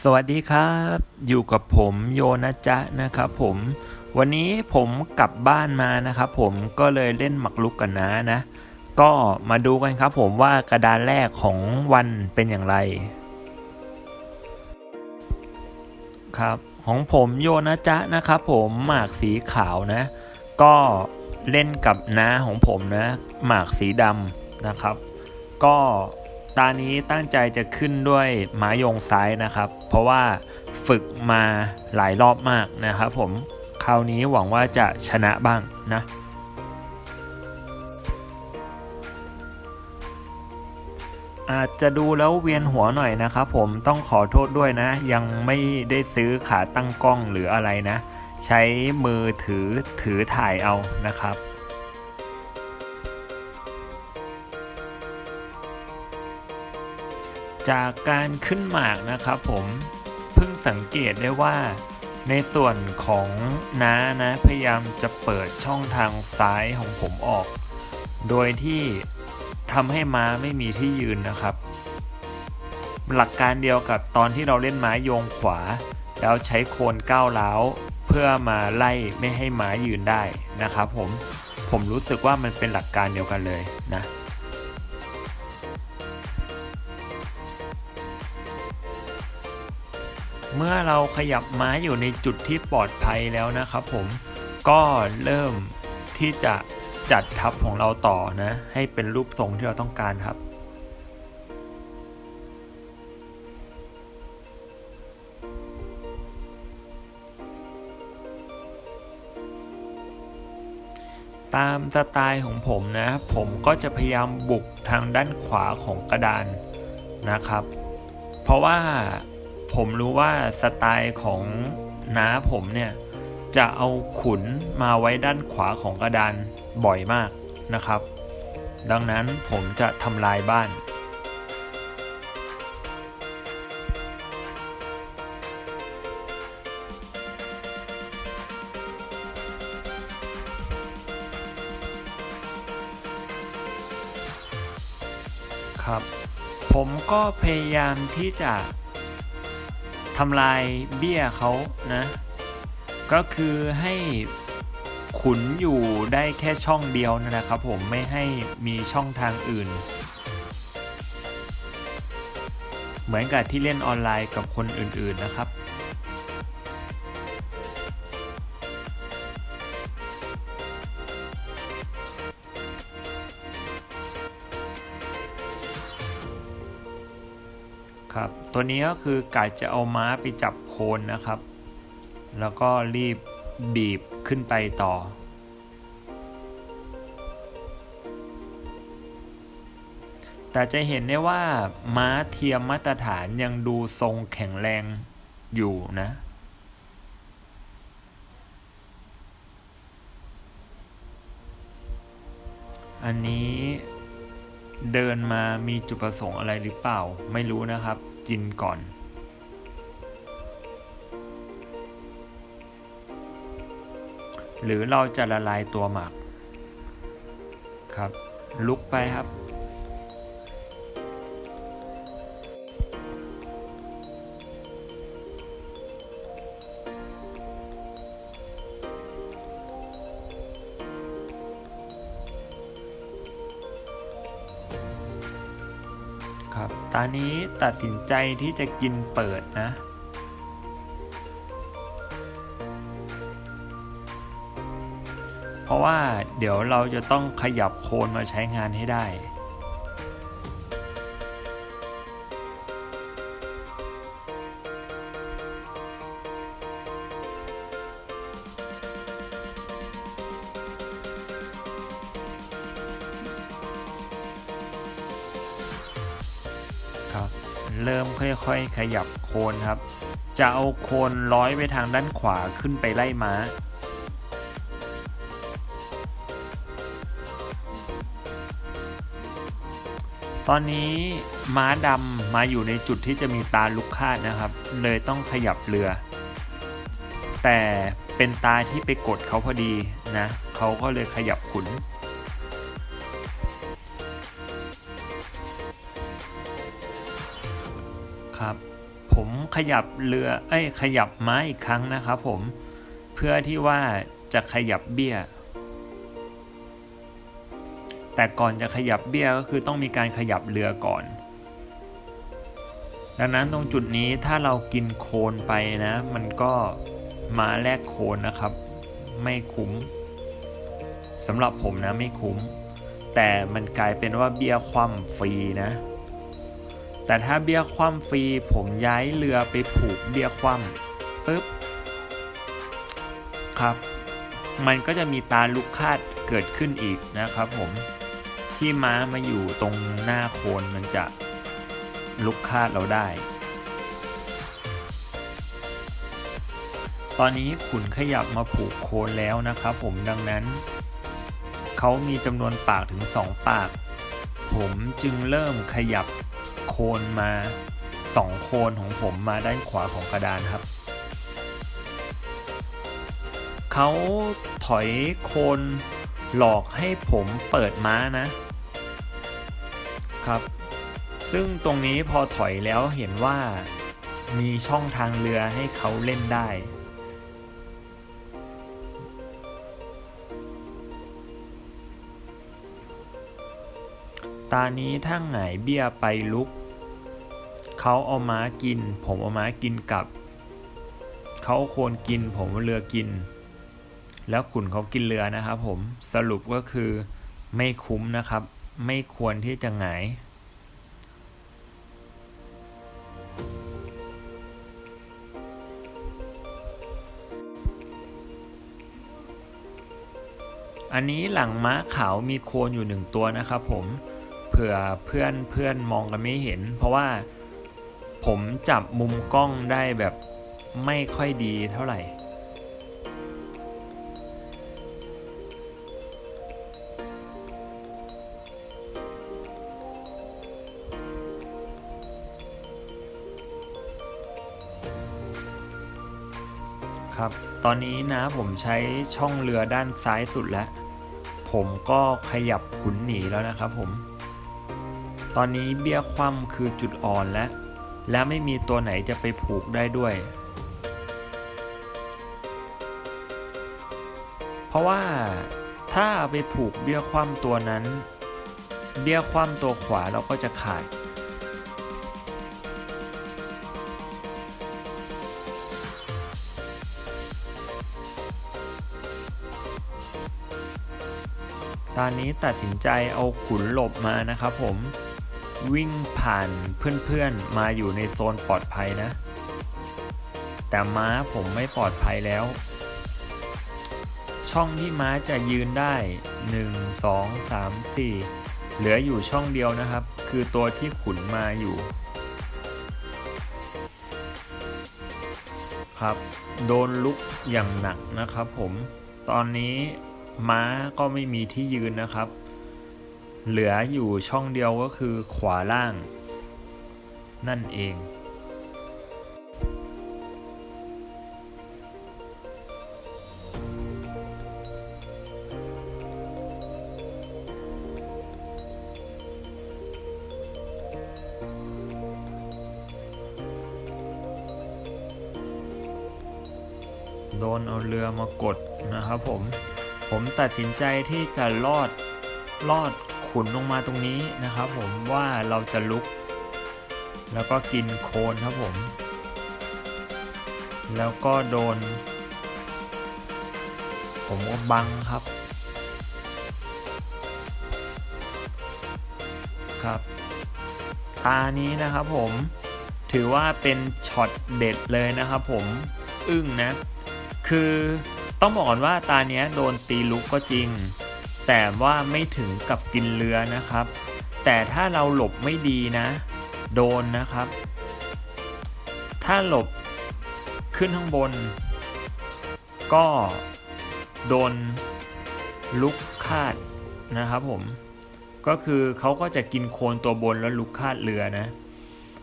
สวัสดีครับ อยู่กับผมโยนะจ๊ะนะครับผมวันนี้ผมกลับบ้านมานะครับผมก็เลยเล่นหมักลุกกันนะนะ ก็มาดูกันครับผมว่ากระดานแรกของวันเป็นอย่างไร ครับของผมโยนะจ๊ะนะครับผมหมากสีขาวนะ ก็เล่นกับน้าของผมนะ หมากสีดำนะครับ ก็ ตานี้ตั้งใจจะขึ้นด้วยไม้โยงซ้ายนะครับ เพราะว่าฝึกมาหลายรอบมากนะครับผมคราวนี้หวังว่าจะชนะบ้างนะอาจจะดูแล้วเวียนหัวหน่อยนะครับผมต้องขอโทษด้วยนะ ยังไม่ได้ซื้อขาตั้งกล้องหรืออะไรนะ ใช้มือถือถือถ่ายเอานะครับ จากการขึ้นหมากนะครับผมเพิ่งสังเกตได้ว่า ในส่วนของน้านะพยายามจะเปิดช่องทางซ้ายของผมออก โดยที่ทำให้ม้าไม่มีที่ยืนนะครับ หลักการเดียวกับตอนที่เราเล่นม้าโยงขวา แล้วใช้โคนก้าวร้าวเพื่อมาไล่ไม่ให้ม้ายืนได้นะครับผมผมรู้สึกว่ามันเป็นหลักการเดียวกันเลยนะ เมื่อเราขยับม้าอยู่ในจุดที่ปลอดภัยแล้วนะครับผมก็เริ่มที่จะจัดทับของเราต่อนะ ให้เป็นรูปทรงที่เราต้องการครับ ตามสไตล์ของผมนะ ผมก็จะพยายามบุกทางด้านขวาของกระดานนะครับ เพราะว่า ผมรู้ว่าสไตล์ของน้าผมเนี่ย จะเอาขุนมาไว้ด้านขวาของกระดานบ่อยมากนะครับ ดังนั้นผมจะทำลายบ้าน ครับ ผมก็พยายามที่จะ ทำลายเบี้ยเขานะ ก็คือให้ขุนอยู่ได้แค่ช่องเดียวนะครับผมไม่ให้มีช่องทางอื่น เหมือนกับที่เล่นออนไลน์กับคนอื่นๆนะครับ ตัวนี้ก็คือกะจะเอาม้าไปจับโคนนะครับ แล้วก็รีบบีบขึ้นไปต่อ แต่จะเห็นได้ว่าม้าเทียมมาตรฐานยังดูทรงแข็งแรงอยู่นะอันนี้เดินมามีจุดประสงค์อะไรหรือเปล่าไม่รู้นะครับ กินก่อน หรือเราจะละลายตัวหมักครับ ลุกไปครับ อันนี้ตัดสินใจที่จะกินเปิดนะ เพราะว่าเดี๋ยวเราจะต้องขยับโคนมาใช้งานให้ได้ ค่อยๆขยับโคนครับ จะเอาโคนร้อยไปทางด้านขวาขึ้นไปไล่ม้า ตอนนี้ม้าดำมาอยู่ในจุดที่จะมีตาลุกคาดนะครับ เลยต้องขยับเรือ แต่เป็นตาที่ไปกดเขาพอดีนะ เขาก็เลยขยับขุน ครับ ผมขยับเรือเอ้ยขยับไม้อีกครั้งนะครับผมเพื่อที่ว่าจะขยับเบี้ย แต่ก่อนจะขยับเบี้ยก็คือต้องมีการขยับเรือก่อน ดังนั้นตรงจุดนี้ถ้าเรากินโคลนไปนะ มันก็มาแลกโคลนนะครับ ไม่คุ้มสำหรับผมนะไม่คุ้ม แต่มันกลายเป็นว่าเบี้ยคว่ำฟรีนะ แต่ถ้าเบี้ยคว่ำฟรีผมย้ายเรือไปผูกเบี้ยคว่ำปึ๊บครับ มันก็จะมีตาลุกคาดเกิดขึ้นอีกนะครับผมที่ม้ามาอยู่ตรงหน้าโคนมันจะลุกคาดเราได้ ตอนนี้ขุนขยับมาผูกโคนแล้วนะครับผมดังนั้นเขามีจำนวนปากถึง 2 ปาก ผมจึงเริ่มขยับ โคนมา 2 โคนของผมมาด้านขวาของกระดานครับเขาถอยโคนหลอกให้ผมเปิดม้านะครับ ซึ่งตรงนี้พอถอยแล้วเห็นว่ามีช่องทางเรือให้เขาเล่นได้ ตานี้ถ้าหงายเบี้ยไปลุก เขาเอาม้ากิน ผมเอาม้ากินกลับ เขาโคนกิน ผมเอาเรือกิน แล้วขุนเขากินเรือนะครับผมสรุปก็คือไม่คุ้มนะครับ ไม่ควรที่จะหงายอันนี้หลังม้าขาวมีโคนอยู่หนึ่งตัวนะครับผมเผื่อเพื่อนเพื่อนมองกันไม่เห็น เพราะว่า ผมจับมุมกล้องได้แบบไม่ค่อยดีเท่าไหร่ ครับ ตอนนี้นะผมใช้ช่องเรือด้านซ้ายสุดแล้ว ผมก็ขยับขุนหนีแล้วนะครับผม ตอนนี้เบี้ยคว่ำคือจุดอ่อนแล้ว และไม่มีตัวไหนจะไปผูกได้ด้วย เพราะว่าถ้าไปผูกเบี้ยคว่ำตัวนั้น เบี้ยคว่ำตัวขวาเราก็จะขาด ตอนนี้ตัดสินใจเอาขุนหลบมานะครับผม วิ่งผ่านเพื่อนๆมาอยู่ในโซนปลอดภัยนะ แต่ม้าผมไม่ปลอดภัยแล้ว ช่องที่ม้าจะยืนได้ 1 2 3 4 เหลืออยู่ช่องเดียวนะครับ คือตัวที่ขุนมาอยู่ ครับ โดนลุกอย่างหนักนะครับผม ตอนนี้ม้าก็ไม่มีที่ยืนนะครับ เหลืออยู่ช่องเดียวก็คือขวาล่าง นั่นเอง โดนเอาเรือมากดนะครับผม ผมตัดสินใจที่จะลอดลอด ขุนลงมาตรงนี้นะครับ ผมว่าเราจะลุก แล้วก็กินโคนครับผม แล้วก็โดน ผมก็บังครับ ครับ ตานี้นะครับผมถือว่าเป็นช็อตเด็ดเลยนะครับผมอึ้งนะ คือต้องบอกก่อนว่าตาเนี้ยโดนตีลุกก็จริง แต่ว่าไม่ถึงกับกินเรือนะครับ แต่ถ้าเราหลบไม่ดีนะ โดนนะครับ ถ้าหลบขึ้นข้างบน ก็โดนลุกคาดนะครับผม ก็คือเขาก็จะกินโคลนตัวบนแล้วลุกคาดเรือนะ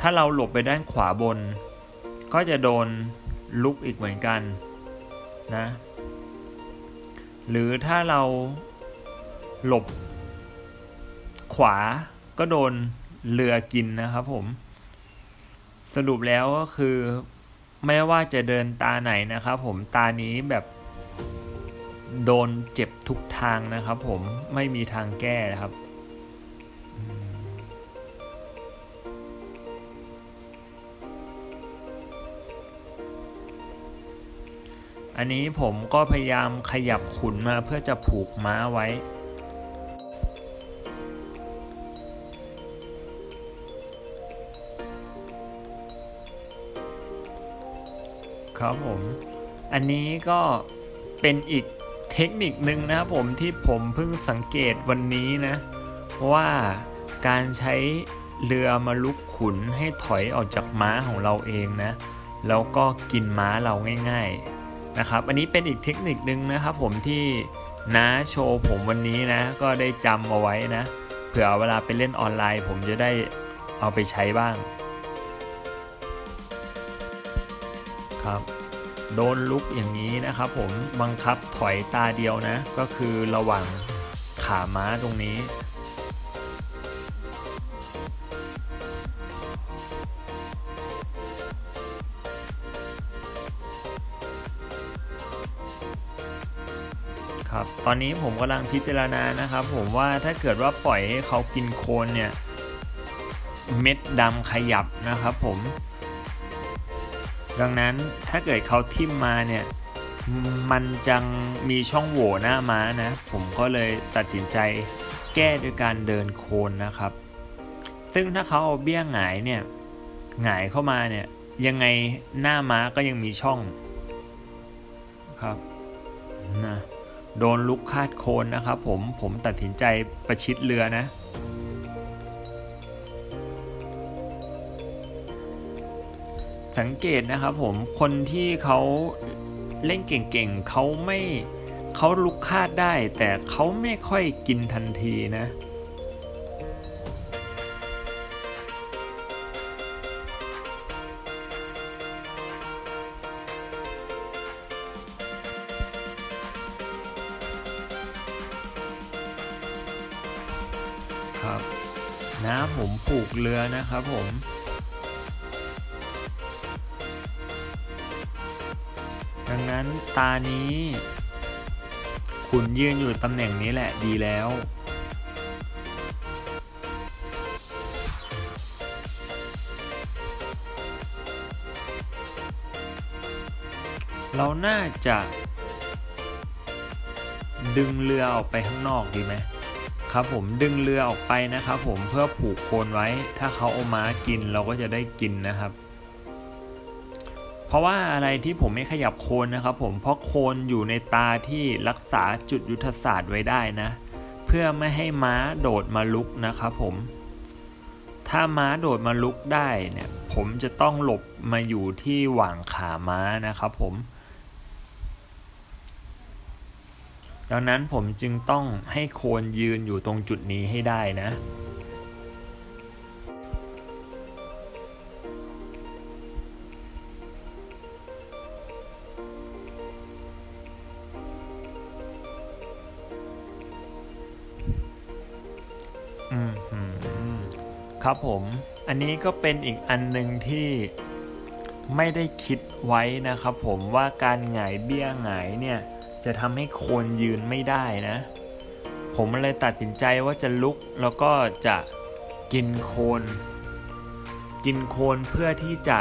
ถ้าเราหลบไปด้านขวาบน ก็จะโดนลุกอีกเหมือนกันนะ หรือถ้าเรา หลบ ขวาก็โดนเรือกินนะครับผม สรุปแล้วก็คือไม่ว่าจะเดินตาไหนนะครับผมตานี้แบบโดนเจ็บทุกทางนะครับผมไม่มีทางแก้นะครับอันนี้ผมก็พยายามขยับขุนมาเพื่อจะผูกม้าไว้ ครับผม อันนี้ก็เป็นอีกเทคนิคนึงนะครับผมที่ผมเพิ่งสังเกตวันนี้นะ ว่าการใช้เรือมาลุกขุนให้ถอยออกจากม้าของเราเองนะ แล้วก็กินม้าเราง่าย ๆนะครับ อันนี้เป็นอีกเทคนิคนึงนะครับผมที่น้าโชว์ผมวันนี้นะ ก็ได้จำเอาไว้นะ เผื่อเวลาไปเล่นออนไลน์ ผมจะได้เอาไปใช้บ้าง ครับ โดนลุกอย่างนี้นะครับผมบังคับถอยตาเดียวนะ ก็คือระหว่างขาม้าตรงนี้ ครับ ตอนนี้ผมกำลังพิจารณานะครับ ผมว่าถ้าเกิดว่าปล่อยให้เขากินโคนเนี่ย เม็ดดำขยับนะครับผม ดังนั้นถ้าเกิดเขาทิมมาเนี่ยมันจังมีช่องโหว่หน้าม้านะ ผมก็เลยตัดสินใจแก้ด้วยการเดินโคนนะครับ ซึ่งถ้าเขาเอาเบี้ยงหงายเนี่ยหงายเข้ามาเนี่ยยังไงหน้าม้าก็ยังมีช่องครับนะโดนลุกคาดโคนนะครับผมผมตัดสินใจประชิดเรือนะ สังเกตนะครับผมคนที่เขาเล่นเก่งๆเขาไม่เขาลุกคาดได้ แต่เขาไม่ค่อยกินทันทีนะครับนะผมผูกเรือนะครับผม นั้นตานี้ คุณยืนอยู่ตำแหน่งนี้แหละดีแล้ว เราน่าจะ ดึงเรือออกไปข้างนอกดีไหมครับผมดึงเรือออกไปนะครับผมเพื่อผูกโคนไว้ ถ้าเขาเอาม้ากินเราก็จะได้กินนะครับ เพราะว่าอะไรที่ผมไม่ขยับโคนนะครับผมเพราะโคนอยู่ในตาที่รักษาจุดยุทธศาสตร์ไว้ได้นะ เพื่อไม่ให้ม้าโดดมาลุกนะครับผม ถ้าม้าโดดมาลุกได้เนี่ย ผมจะต้องหลบมาอยู่ที่หว่างขาม้านะครับผมดังนั้นผมจึงต้องให้โคนยืนอยู่ตรงจุดนี้ให้ได้นะ ครับผมอันนี้ก็เป็นอีกอันหนึ่งที่ไม่ได้คิดไว้นะครับผมว่าการหงายเบี้ยหงายเนี่ยจะทำให้โคนยืนไม่ได้นะ ผมเลยตัดสินใจว่าจะลุกแล้วก็จะกินโคน กินโคนเพื่อที่จะ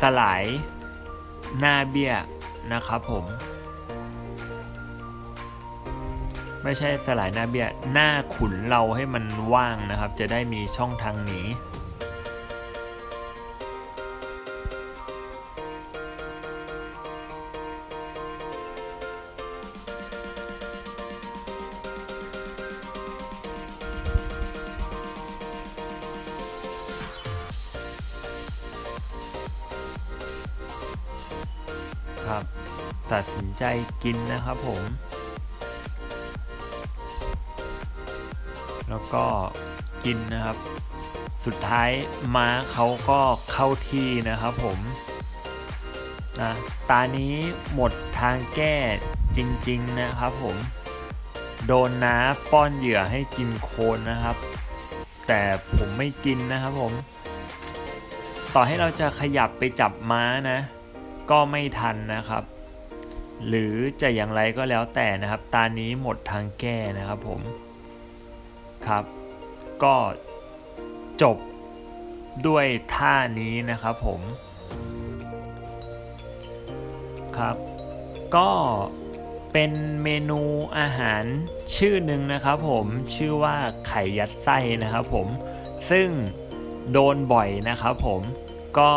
สลายหน้าเบี้ยนะครับผม ไม่ใช่สลายหน้าเบี้ยหน้าขุนเราให้มันว่างนะครับ จะได้มีช่องทางหนีครับตัดสินใจกินนะครับผม แล้วก็กินนะครับ สุดท้ายม้าเขาก็เข้าที่นะครับผมนะตานี้หมดทางแก้จริงๆนะครับผม โดนน้าป้อนเหยื่อให้กินโคนนะครับ แต่ผมไม่กินนะครับผม ต่อให้เราจะขยับไปจับม้านะ ก็ไม่ทันนะครับ หรือจะอย่างไรก็แล้วแต่นะครับ ตานี้หมดทางแก้นะครับผม ครับ ก็จบด้วยท่านี้นะครับผมครับ ก็เป็นเมนูอาหารชื่อหนึ่งนะครับผมชื่อว่าไข่ยัดไส้นะครับผมซึ่งโดนบ่อยนะครับผมก็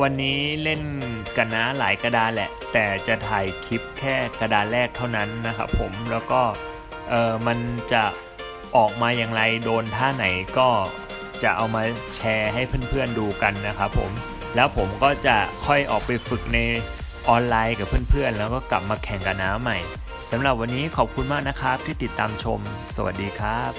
วันนี้เล่นกันนะหลายกระดานแหละ แต่จะถ่ายคลิปแค่กระดานแรกเท่านั้นนะครับผมแล้วก็เออมันจะ ออกมาอย่างไรโดนท่าไหนก็จะเอามาแชร์ให้เพื่อนๆดูกันนะครับผม แล้วผมก็จะค่อยออกไปฝึกในออนไลน์กับเพื่อนๆ แล้วก็กลับมาแข่งกันน้ำใหม่สำหรับวันนี้ขอบคุณมากนะครับที่ติดตามชม สวัสดีครับ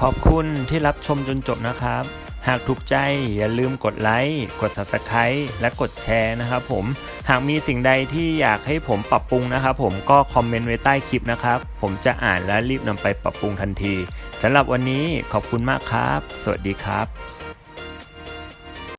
ขอบคุณที่รับชมจนจบนะครับ หากถูกใจอย่าลืมกดไลค์กด subscribe และกดแชร์นะครับผมหากมีสิ่งใดที่อยากให้ผมปรับปรุงนะครับผมก็คอมเมนต์ไว้ใต้คลิปนะครับ ผมจะอ่านและรีบนำไปปรับปรุงทันทีสำหรับวันนี้ขอบคุณมากครับ สวัสดีครับ